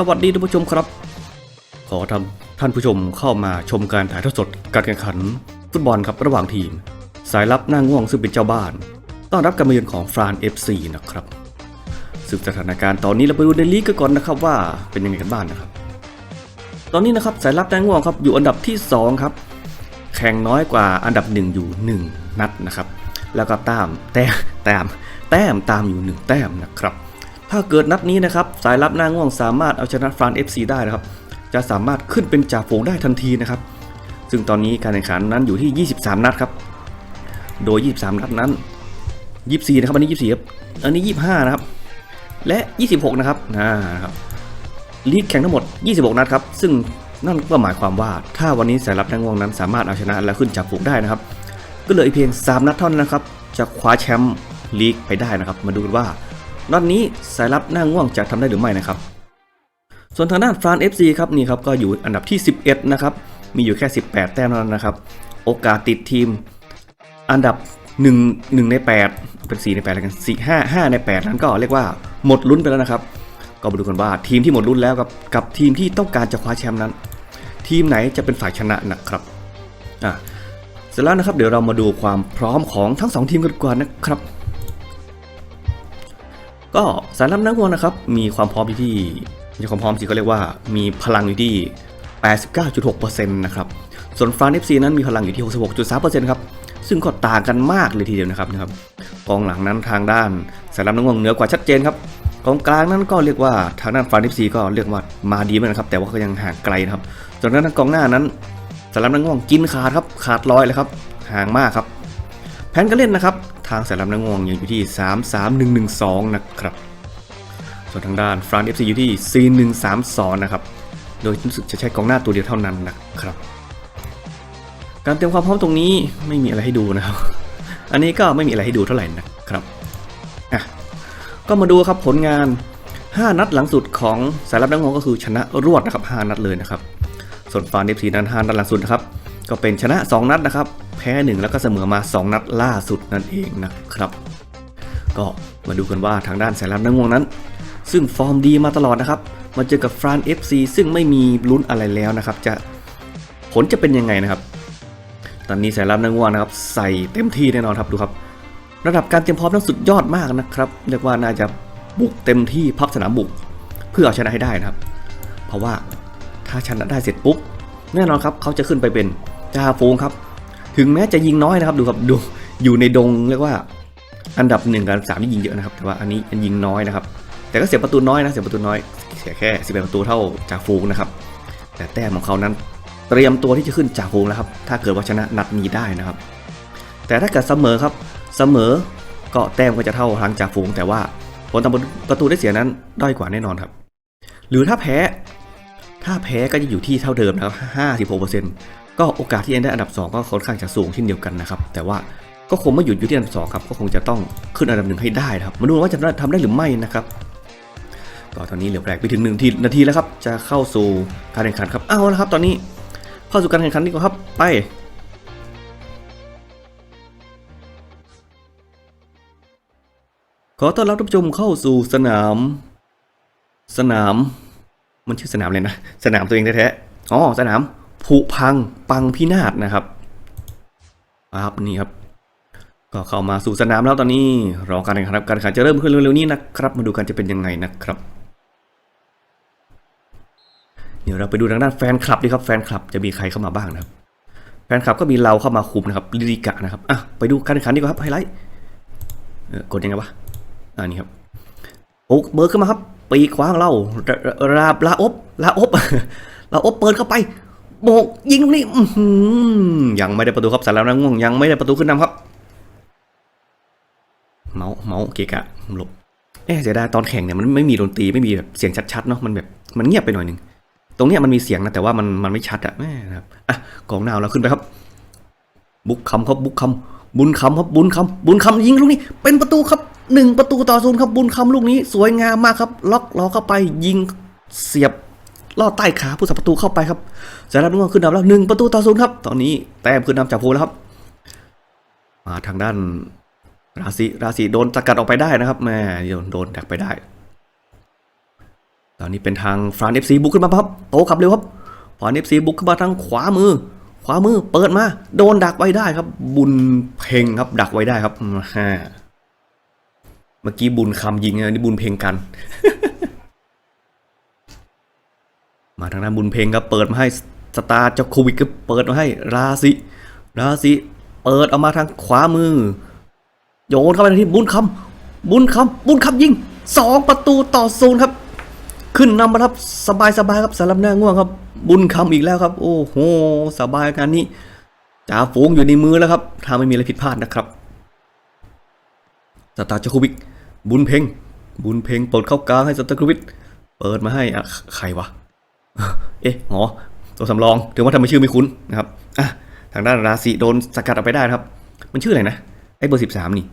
สวัสดีท่านผู้ชมครับ ขอทำท่านผู้ชมเข้ามาชมการถ่ายทอดสดการแข่งขัน ฟุตบอลครับระหว่างทีม สายลับหน้าง่วงซึ่งเป็นเจ้าบ้าน ต้อนรับการมาเยือนของฟราน FC นะครับซึ่งสถานการณ์ตอนนี้เราไปดูในลีกกันก่อนนะครับว่าเป็นยังไงกันบ้างนะครับ ตอนนี้นะครับสายลับหน้าง่วงครับอยู่อันดับที่สองครับ แข่งน้อยกว่าอันดับหนึ่งอยู่หนึ่งนัดนะครับ แล้วก็ตามแต้มแต้มแต้มตามอยู่หนึ่งแต้มนะครับ ถ้าเกิดนัดนี้นะครับสายลับหน้าง่วงสามารถเอาชนะฟราน FC ได้นะครับ จะสามารถขึ้นเป็นจ่าฝูงได้ทันทีนะครับ ซึ่งตอนนี้การแข่งขันนั้นอยู่ที่ 23 นัดครับ โดย 23 นัดนั้น 24 นะครับ อันนี้ 24ครับอันนี้ 25 นะครับ และ 26 นะครับนะครับลีกแข่งทั้งหมด 26 นัดครับ ซึ่งนั่นก็หมายความว่าถ้าวันนี้สายลับหน้าง่วงนั้น สามารถเอาชนะและขึ้นจ่าฝูงได้นะครับ ก็เหลืออีกเพียง 3 นัดเท่านั้นนะครับจะคว้าแชมป์ลีกไปได้นะครับ มาดูกันว่า นัดนี้สายลับหน้าง่วงจะทำได้หรือไม่นะครับ ส่วนทางด้านฟราน FC ครับนี่ครับก็อยู่อันดับที่ 11 นะครับ มีอยู่แค่ 18 แต้มเท่านั้นนะครับ โอกาสติดทีม อันดับ 1 1 ใน 8 เป็น 4 ใน8แล้วกัน4 5 5 ใน 8 นั้นก็เรียกว่าหมดลุ้นไปแล้วนะครับ ก็มาดูกันว่าทีมที่หมดลุ้นแล้วกับกับทีมที่ต้องการจะคว้าแชมป์นั้น ทีมไหนจะเป็นฝ่ายชนะนะครับอะเสร็จแล้วนะครับเดี๋ยวเรามาดูความพร้อมของทั้งสองทีมกันก่อนนะครับ ก็สายลับนักวงนะครับ มีความพร้อมอยู่ที่มีความพร้อมสิก็เรียกว่ามีพลังอยู่ที่ 89.6%นะครับส่วนฟรานเอฟซีนั้นมีพลังอยู่ที่ 66.3%ครับซึ่งก็ต่างกันมากเลยทีเดียวนะครับนะครับกองหลังนั้นทางด้านสายลับนักวงเหนือกว่าชัดเจนครับกองกลางนั้นก็เรียกว่าทางด้านฟรานเอฟซีก็เรียกว่ามาดีเหมือนกันครับแต่ว่าก็ยังห่างไกลนะครับส่วนด้านกองหน้านั้นสายลับนักวงกินขาดครับขาดลอยเลยครับห่างมากครับแผนการเล่นนะครับ ทางสายลับนักงวงยังอยู่ที่ 33112 นะครับ ส่วนทางด้านฟรานเอฟซีอยู่ที่ 4132 นะครับ โดยรู้สึกจะใช้กองหน้าตัวเดียวเท่านั้นนะครับ การเตรียมความพร้อมตรงนี้ไม่มีอะไรให้ดูนะครับ อันนี้ก็ไม่มีอะไรให้ดูเท่าไหร่นะครับอะก็มาดูครับผลงาน 5 นัดหลังสุดของสายลับนักงวงก็คือชนะรวดนะครับ 5 นัดเลยนะครับ ส่วนฟรานเอฟซีนั้น 5 นัดหลังสุดนะครับ ก็เป็นชนะ 2 นัดนะครับ แพ้ 1 แล้วก็เสมอมา 2 นัดล่าสุดนั่นเองนะครับ ก็มาดูกันว่าทางด้านสายลับนักงวงนั้น ซึ่งฟอร์มดีมาตลอดนะครับ มาเจอกับฟราน FC ซึ่งไม่มีลุ้นอะไรแล้วนะครับ จะผลจะเป็นยังไงนะครับ ตอนนี้สายลับนักงวงนะครับ ใส่เต็มที่แน่นอนครับดูครับ ระดับการเตรียมพร้อมนั้นสุดยอดมากนะครับเรียกว่าน่าจะบุกเต็มที่พับสนามบุก เพื่อเอาชนะให้ได้นะครับ เพราะว่าถ้าชนะได้เสร็จปุ๊บแน่นอนครับเขาจะขึ้นไปเป็น จ่าฝูงครับ ถึงแม้จะยิงน้อยนะครับ ดูครับดูอยู่ในดงเรียกว่า อันดับหนึ่งกับสามที่ยิงเยอะนะครับ แต่ว่าอันนี้ยิงน้อยนะครับ แต่ก็เสียประตูน้อยนะเสียประตูน้อยเสียแค่11ปดประตูเท่าจ่าฝูงนะครับ แต่แต้มของเขานั้น เตรียมตัวที่จะขึ้นจ่าฝูงแล้วครับ ถ้าเกิดว่าชนะนัดนี้ได้นะครับ แต่ถ้าเกิดเสมอครับเสมอก็แต้มก็จะเท่าทางจ่าฝูง แต่ว่าผลทำประตูได้เสียนั้นด้อยกว่าแน่นอนครับ หรือถ้าแพ้ถ้าแพ้ก็จะอยู่ที่เท่าเดิมนะครับ56% ก็โอกาสที่จะได้อันดับ 2 ก็ค่อนข้างจะสูงเช่นเดียวกันนะครับ แต่ว่าก็คงไม่หยุดอยู่ที่อันดับ2ครับ ก็คงจะต้องขึ้นอันดับหนึ่งให้ได้ครับ มาดูว่าจะทำได้หรือไม่นะครับ ก็ตอนนี้เหลือแรกไปถึง1ทีนาทีแล้วครับ จะเข้าสู่การแข่งขันครับ เอาละครับ ตอนนี้เข้าสู่การแข่งขันดีกว่าครับ ไปขอต้อนรับท่านผู้ชมเข้าสู่สนาม สนาม มันชื่อสนามเลยนะ สนามตัวเองแท้ๆ อ๋อ สนาม ผุพังปังพินาศนะครับครับนี่ครับ ก็เข้ามาสู่สนามแล้วตอนนี้รอการแข่งขันครับการแข่งจะเริ่มขึ้นเร็วๆนี้นะครับ มาดูกันจะเป็นยังไงนะครับ เดี๋ยวเราไปดูทางด้านแฟนคลับดีครับแฟนคลับจะมีใครเข้ามาบ้างนะครับ แฟนคลับก็มีเราเข้ามาคุมนะครับลิลิกะนะครับอะไปดูการแข่งขันดีกว่าครับไฮไลท์กดยังไงวะอ่านี่ครับโอ้เบิร์ขึ้นมาครับ ปีกขวาของเราลาบลาอบลาอบลาอบเปิดเข้าไป โบกยิงลูกนี้ยังไม่ได้ประตูครับสารแล้วนะง่วงยังไม่ได้ประตูขึ้นนำครับ เมาส์เมาส์เกะกะหลบเอ๊ะเสียดายตอนแข่งเนี่ยมันไม่มีดนตรีไม่มีแบบเสียงชัดๆเนาะมันแบบมันเงียบไปหน่อยหนึ่งตรงเนี้ยมันมีเสียงนะแต่ว่ามันมันไม่ชัดอะแม่ครับอะกองหน้าเราขึ้นไปครับ บุกคำครับบุกคำบุญคำครับบุญคำบุญคำยิงลูกนี้ เป็นประตูครับหนึ่งประตูต่อศูนย์ครับบุญคำลูกนี้ สวยงามมากครับ ล็อกล้อเข้าไปยิงเสียบ ลอดใต้ขาผู้สับประตูเข้าไปครับสารนุ่งขึ้นนำแล้วหนึ่งประตูต่อศูนย์ครับ ตอนนี้แต้มขึ้นนำจากภูแล้วครับ มาทางด้านราศีราศีโดนสกัดออกไปได้นะครับแม่โดนดักไปได้ ตอนนี้เป็นทางฟรานเอฟซีบุกขึ้นมาครับโตขับเร็วครับฟรานเอฟซีบุกขึ้นมาทางขวามือ ขวามือเปิดมา โดนดักไว้ได้ครับ บุญเพ่งครับ ดักไว้ได้ครับฮ่าเมื่อกี้บุญคำยิงนะนี่บุญเพ่งกัน มาทางด้านบุญเพลงครับเปิดมาให้สตาร์เจาโควิดก็เปิดมาให้ราศีราศีเปิดออกมาทางขวามือ โยนเข้าไปที่บุญคำบุญคำบุญคำยิงสองประตูต่อศูนย์ครับ ขึ้นนำมาครับสบายสบายครับสำหรับหน้าง่วงครับ บุญคำอีกแล้วครับ โอ้โหสบายการนี้จ่าฝูงอยู่ในมือแล้วครับถ้าไม่มีอะไรผิดพลาดนะครับสตาร์เจาโควิดบุญเพลงบุญเพลงเปิดเข้ากลางให้สตาร์ควิดเปิดมาให้อะใครวะ เอ๊ะหอตัวสำรองถึงว่าทำไมชื่อไม่คุ้นนะครับอะทางด้านราศีโดนสกัดออกไปได้นะครับ มันชื่ออะไรนะไอ้เบอร์สิบสามนี่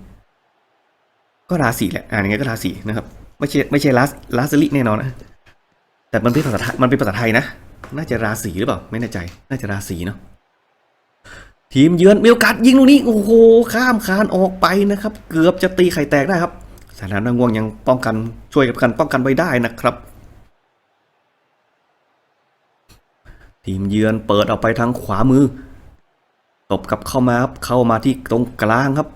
ก็ราศีแหละอ่านยังไงก็ราศีนะครับ ไม่ใช่ไม่ใช่ลาสลาสลิแน่นอนนะแต่มันเป็นภาษาไทยมันเป็นภาษาไทยนะ น่าจะราศีหรือเปล่า ไม่แน่ใจ น่าจะราศีเนาะทีมเยือนมีโอกาสยิงลูกนี้ โอ้โห ข้ามคานออกไปนะครับ เกือบจะตีไข่แตกได้ครับสถานะง่วงยังป้องกันช่วยกับกันป้องกันไว้ได้นะครับ ทีมเยือนเปิดออกไปทางขวามือตบกลับเข้ามาครับเข้ามาที่ตรงกลางครับ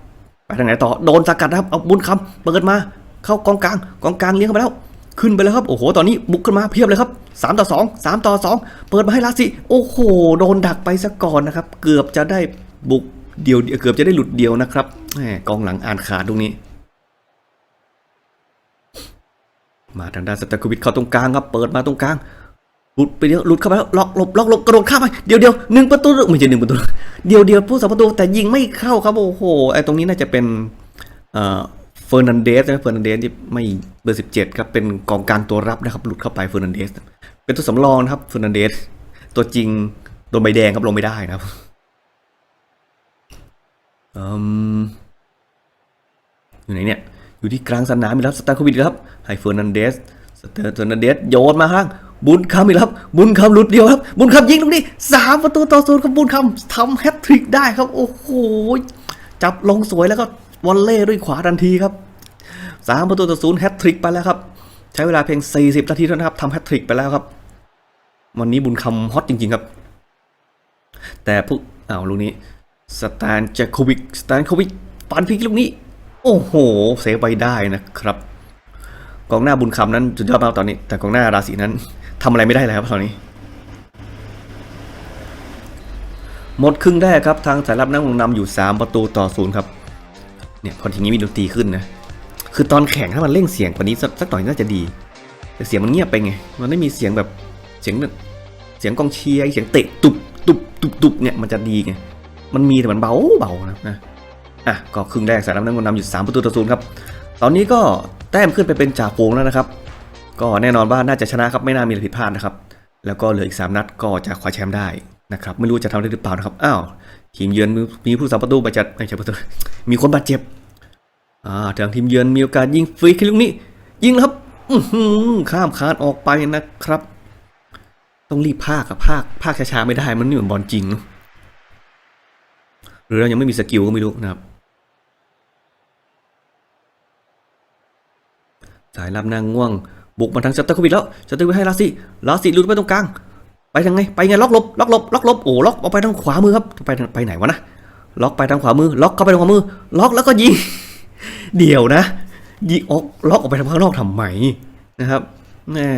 ไปทางไหนต่อโดนสกัดครับเอาบุญคำเปิดมา เข้ากองกลางกองกลางเลี้ยงเข้าไปแล้ว ขึ้นไปแล้วครับโอ้โหตอนนี้บุกขึ้นมาเพียบเลยครับสามต่อสองสามต่อสองเปิดมาให้ลาสิโอ้โหโดนดักไปซะก่อนนะครับ เกือบจะได้บุกเดียวเกือบจะได้หลุดเดียวนะครับกองหลังอ่านขาดตรงนี้มาทางด้านสตาร์ควิดเข้าตรงกลางครับ เปิดมาตรงกลาง ลุดไปเดียวหลุดเข้าไปแล้วล็อกหลบล็อกหลบกระโดดข้ามไปเดียวเดียวหนึ่งประตูไม่ใช่หนึ่งประตูเดียวเดียวผู้สาประตูแต่ยิงไม่เข้าครับโอ้โหไอ้ตรงนี้น่าจะเป็นเอ่อเฟอร์นันเดสนะเฟอร์นันเดสที่ไม่เบอร์สิบเจ็ดครับเป็นกองกลางตัวรับนะครับหลุดเข้าไปเฟอร์นันเดสเป็นตัวสำรองนะครับเฟอร์นันเดสตัวจริงโดนใบแดงครับลงไม่ได้นะครับอยู่ไหนเนี่ยอยู่ที่กลางสนามมีรับสตาร์โควิดครับให้เฟอร์นันเดสสเตอร์เฟอร์นันเดสโยนมาข้าง บุญคำอีกแล้วครับบุญคำหลุดเดียวครับ บุญคำยิงตรงนี้สามประตูต่อศูนย์ครับบุญคำทำแฮตทริกได้ครับ โอ้โห จับลงสวยแล้วก็วอลเล่ด้วยขวาทันทีครับสามประตูต่อศูนย์แฮตทริกไปแล้วครับ ใช้เวลาเพียง 40 นาทีเท่านั้นครับทำแฮตทริกไปแล้วครับ วันนี้บุญคำฮอตจริง ๆ ครับ แต่ผู้อ้าวลูกนี้สแตนเจโควิกสแตนโควิกปันพิกลูกนี้ โอ้โห เซฟไปได้นะครับ กองหน้าบุญคำนั้นสุดยอดมากตอนนี้ แต่กองหน้าราศีนั้นทำอะไรไม่ได้แล้วครับตอนนี้ หมดครึ่งแรกครับทางสายรับนั่งลงนำอยู่ 3 ประตูต่อศูนย์ครับเนี่ยพอทีนี้มีดนตรีขึ้นนะคือตอนแข่งถ้ามันเร่งเสียงกว่านี้สักสักหน่อยน่าจะดี แต่เสียงมันเงียบไปไง มันไม่มีเสียงแบบเสียงแบบเสียงกองเชียร์เสียงเตะตุบตุบตุบตุบเนี่ยมันจะดีไงมันมีแต่มันเบาเบานะนะอะก็ครึ่งแรกสายรับนั่งลงนำอยู่ 3 ประตูต่อศูนย์ครับตอนนี้ก็ แต้มขึ้นไปเป็นจ่าฝูงแล้วนะครับ ก็แน่นอนว่าน่าจะชนะครับไม่น่ามีอะไรผิดพลาดนะครับ แล้วก็เหลืออีก 3 นัดก็จะคว้าแชมป์ได้นะครับไม่รู้จะทำได้หรือเปล่านะครับอ้าวทีมเยือนมีผู้สาประตูบาดเจ็บไม่ใช่ประตูมีคนบาดเจ็บอ่าทางทีมเยือนมีโอกาสยิงฟรีคิกลูกนี้ ยิงครับข้ามคานออกไปนะครับ ต้องรีบภาคกับภาคภาคช้าๆไม่ได้มันนี่เหมือนบอลจริง หรือเรายังไม่มีสกิลก็ไม่รู้นะครับ สายรับนางง่วง บุกมาทางชัตเตอร์โควิดแล้วชัตเตอร์โควิดให้ลาสิลาสิลุดไปตรงกลาง ไปทางไงไปไงล็อกลบล็อกลบล็อกลบโอ้ล็อกออกไปทางขวามือครับไปทางไปไหนวะนะล็อกไปทางขวามือ ล็อกเข้าไปทางขวามือ ล็อกแล้วก็ยิงเดี๋ยวนะยิงออกล็อกออกไปทางข้างนอกทำไมนะครับแม่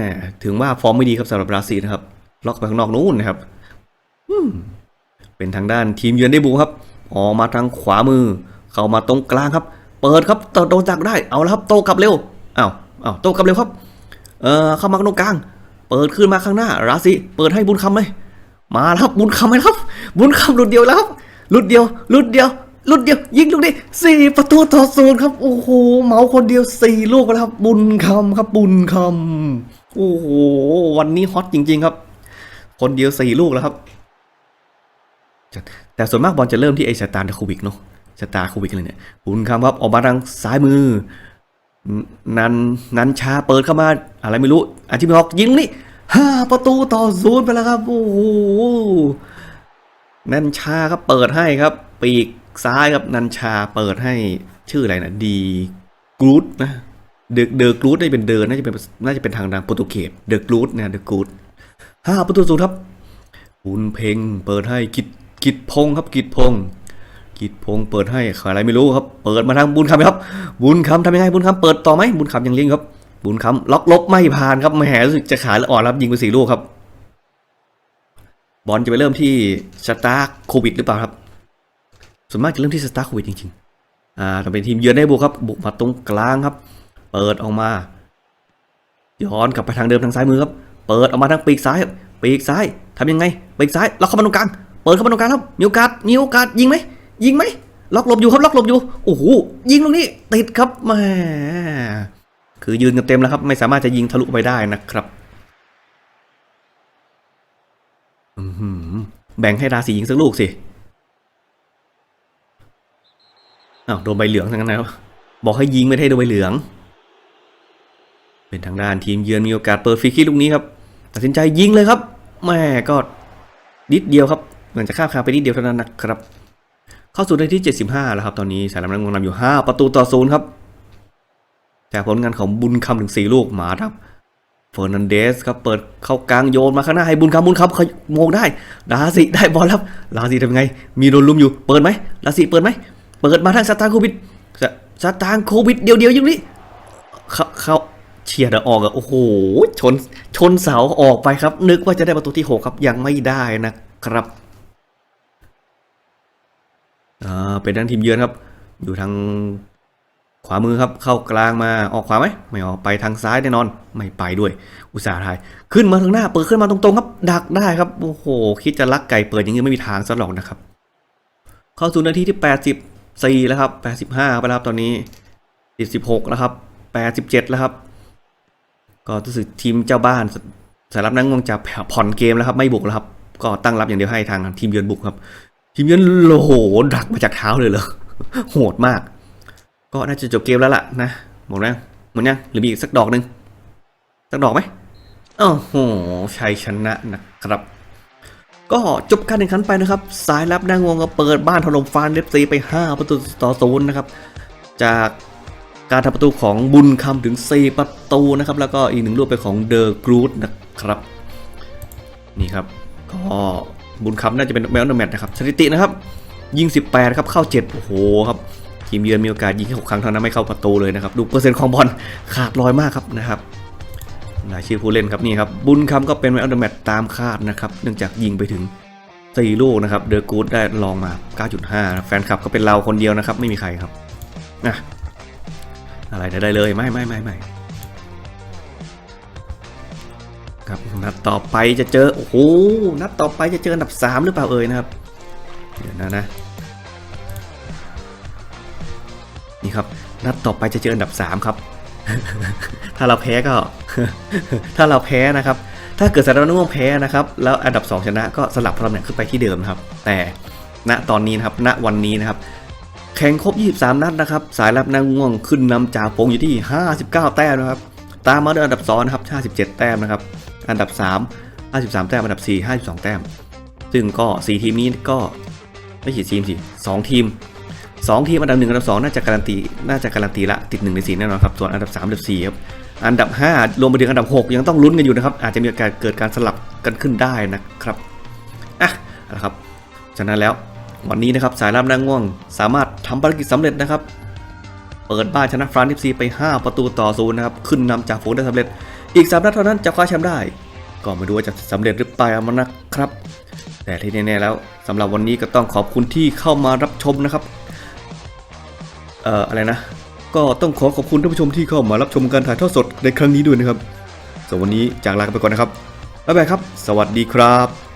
ถึงว่าฟอร์มไม่ดีครับสำหรับบราซิลนะครับ ล็อกไปข้างนอกนู้นนะครับเป็นทางด้านทีมเยือนได้บุกครับ ออกมาทางขวามือ เข้ามาตรงกลางครับ เปิดครับตโดนจักได้ เอาแล้วครับ โตกลับเร็ว อ้าว อ้าวโตกลับเร็วครับ เอ่อเข้ามาตรงกลาง เปิดขึ้นมาข้างหน้า ราศีเปิดให้บุญคำเลย มาแล้วครับบุญคำไหมครับ บุญคำหลุดเดียวแล้วครับหลุดเดียวหลุดเดียวหลุดเดียวยิงลูกนี้สี่ประตูต่อศูนย์ครับ โอ้โหเมาคนเดียวสี่ลูกแล้วครับ บุญคำครับ บุญคำโอ้โหวันนี้ฮอตจริง ๆ ครับ คนเดียวสี่ลูกแล้วครับ แต่ส่วนมากบอลจะเริ่มที่ไอสตาร์ดาคูบิกเนาะสตาคูบิกเลยเนี่ยบุญคำครับออกมาทางซ้ายมือ นันนันชาเปิดเข้ามา อะไรไม่รู้อาชิมิฮอกยิงนี่ห้าประตูต่อศูนย์ไปแล้วครับโอ้โหนันชาครับเปิดให้ครับ ปีกซ้ายครับนันชาเปิดให้ชื่ออะไรนะดีกรูดนะเดอะเดอะกรูดน่าจะเป็นเดินน่าจะเป็นน่าจะเป็นทางดังโปรตุเกสเดอะกรูดนี่ยเดอะกรูดห้าประตูศูนย์ครับบุญเพ็งเปิดให้กิจกิจพงครับกิจพง กิจพงเปิดให้ใครอะไรไม่รู้ครับ เปิดมาทางบุญคำครับ บุญคำทำยังไงบุญคำเปิดต่อไหมบุญคำยังเลี้ยงครับ บุญคำล็อกลบไม่ผ่านครับแหมรู้สึกจะขาและอ่อนครับยิงไปสี่ลูกครับ บอลจะไปเริ่มที่สตาร์โควิดหรือเปล่าครับส่วนมากจะเริ่มที่สตาร์โควิดจริงๆอ่าแต่เป็นทีมเยือนได้บุกครับ บุกมาตรงกลางครับ เปิดออกมาย้อนกลับไปทางเดิมทางซ้ายมือครับ เปิดออกมาทางปีกซ้ายครับปีกซ้ายทำยังไงปีกซ้ายล็อกเข้ามาตรงกลาง เปิดเข้ามาตรงกลางครับมีโอกาสมีโอกาสยิงไหม ยิงไหมล็อกหลบอยู่ครับล็อกหลบอยู่โอ้โหยิงตรงนี้ติดครับแหมคือยืนกันเต็มแล้วครับไม่สามารถจะยิงทะลุไปได้นะครับอื้อหือแบ่งให้ราศียิงสักลูกสิอ้าวโดนใบเหลืองทั้งนั้นนะครับบอกให้ยิงไม่ได้โดนใบเหลือง เป็นทางด้านทีมเยือนมีโอกาสเปิดฟรีคิกลูกนี้ครับตัดสินใจยิงเลยครับแม่ก็นิดเดียวครับเหมือนจะข้ามคาไปนิดเดียวเท่านั้นนะครับ เข้าสู่นาทีที่ 75 แล้วครับ ตอนนี้สายลำนักงนำอยู่ 5 ประตูต่อศูนย์ครับ จากผลงานของบุญคำถึง 4 ลูกหมาครับเฟอร์นันเดสครับเปิดเข้ากลางโยนมาข้างหน้าให้บุญคำบุญคำเขาโมงได้ลาสิได้บอลแล้วลาสิทำไง มีโดนลุมอยู่เปิดไหมลาสิเปิดไหมเปิดมาทางสตาร์โควิดสตาร์โควิดเดียวเดียวๆอย่างนี้เขาเขาเชียดอะออกอะโอ้โหชนชนเสาออกไปครับ นึกว่าจะได้ประตูที่หกครับยังไม่ได้นะครับ อ่าเป็นด้านทีมเยือนครับ อยู่ทางขวามือครับเข้ากลางมาออกขวาไหมไม่ออกไปทางซ้ายแน่นอน ไม่ไปด้วย อุตสาห์ทายขึ้นมาทางหน้าเปิดขึ้นมาตรงๆครับ ดักได้ครับโอ้โหคิดจะลักไก่เปิดอย่างนี้ไม่มีทางซะหรอกนะครับ เข้าสู่นาทีที่ 84 แล้วครับ 85ไปแล้วครับตอนนี้76แล้วครับ 87 แล้วครับ ก็รู้สึกทีมเจ้าบ้านสายรับนักงวงจะผ่อนเกมแล้วครับไม่บุกแล้วครับ ก็ตั้งรับอย่างเดียวให้ทางทีมเยือนบุกครับ ทีมเยือนโอ้โหดักมาจากเท้าเลยเหรอโหดมาก ก็น่าจะจบเกมแล้วล่ะนะหมดแล้วหมดยังหรือมีอีกสักดอกหนึ่งสักดอกไหมโอ้โหชัยชนะนะครับ ก็จบการแข่งขันไปนะครับ สายรับนางวงก็เปิดบ้านถล่มฟานเอฟซีไป 5 ประตูต่อศูนย์นะครับ จากการทำประตูของบุญคำถึง 4 ประตูนะครับ แล้วก็อีกหนึ่งลูกไปของเดอะกรูดนะครับ นี่ครับ ก็ บุญคำน่าจะเป็นแมวเดอร์แมตนะครับสถิตินะครับยิง 18 ครับเข้า 7 โอ้โหครับทีมเยือนมีโอกาสยิงแค่6ครั้งเท่านั้นไม่เข้าประตูเลยนะครับดูเปอร์เซ็นต์ของบอลขาดลอยมากครับนะครับรายชื่อผู้เล่นครับนี่ครับบุญคำก็เป็นแมนออฟเดอะแมตตามคาดนะครับเนื่องจากยิงไปถึง4ลูกนะครับเดอะกูดได้ลองมา 9.5 แฟนคลับก็เป็นเราคนเดียวนะครับไม่มีใครครับนะอะไรได้เลยไม่ไม่ไม่ไม่ ครับนัดต่อไปจะเจอโอ้โหนัดต่อไปจะเจออันดับ 3 หรือเปล่าเอ่ยนะครับเดี๋ยวนะนะนี่ครับนัดต่อไปจะเจออันดับ 3 ครับ ถ้าเราแพ้ก็ ถ้าเราแพ้นะครับ ถ้าเกิดสารนุ่งแพ้นะครับ แล้วอันดับ 2 ชนะก็สลับตำแหน่งขึ้นไปที่เดิมนะครับ แต่ณตอนนี้นะครับณวันนี้นะครับแข่งครบ 23 นัดนะครับ สายรับนางง่วงขึ้นนำจ่าฝูงอยู่ที่ 59 แต้มนะครับ ตามมาด้วยอันดับ2นะครับ 57 แต้มนะครับ อันดับ 3 53 แต้ม อันดับ 4 52 แต้ม ซึ่งก็ 4 ทีมนี้ก็ไม่กี่ทีมสิ2ทีม 2 ทีม อันดับ 1 อันดับ 2 น่าจะการันตี น่าจะการันตีละ ติด 1 ใน 4 แน่นอนครับ ส่วนอันดับ 3 อันดับ 4 ครับ อันดับ 5 รวมไปถึงอันดับ 6 ยังต้องลุ้นกันอยู่นะครับ อาจจะมีการเกิดการสลับกันขึ้นได้นะครับ อะเอาละครับ ฉะนั้นแล้ววันนี้นะครับสายรับนางง่วง สามารถทำภารกิจสำเร็จนะครับ เปิดบ้านชนะฟรานซิซีไป 5 ประตูต่อศูนย์นะครับ ขึ้นนำจากฝูงได้สำเร็จ อีก3นัดเท่านั้นจะคว้าแชมป์ได้ ก็ไม่รู้ว่าจะสำเร็จหรือเปล่านะครับ แต่ที่แน่ๆแล้วสำหรับวันนี้ก็ต้องขอบคุณที่เข้ามารับชมนะครับ เอ่ออะไรนะ ก็ต้องขอขอบคุณท่านผู้ชมที่เข้ามารับชมการถ่ายทอดสดในครั้งนี้ด้วยนะครับส่วนวันนี้จากลากันไปก่อนนะครับบ๊ายบายครับ สวัสดีครับ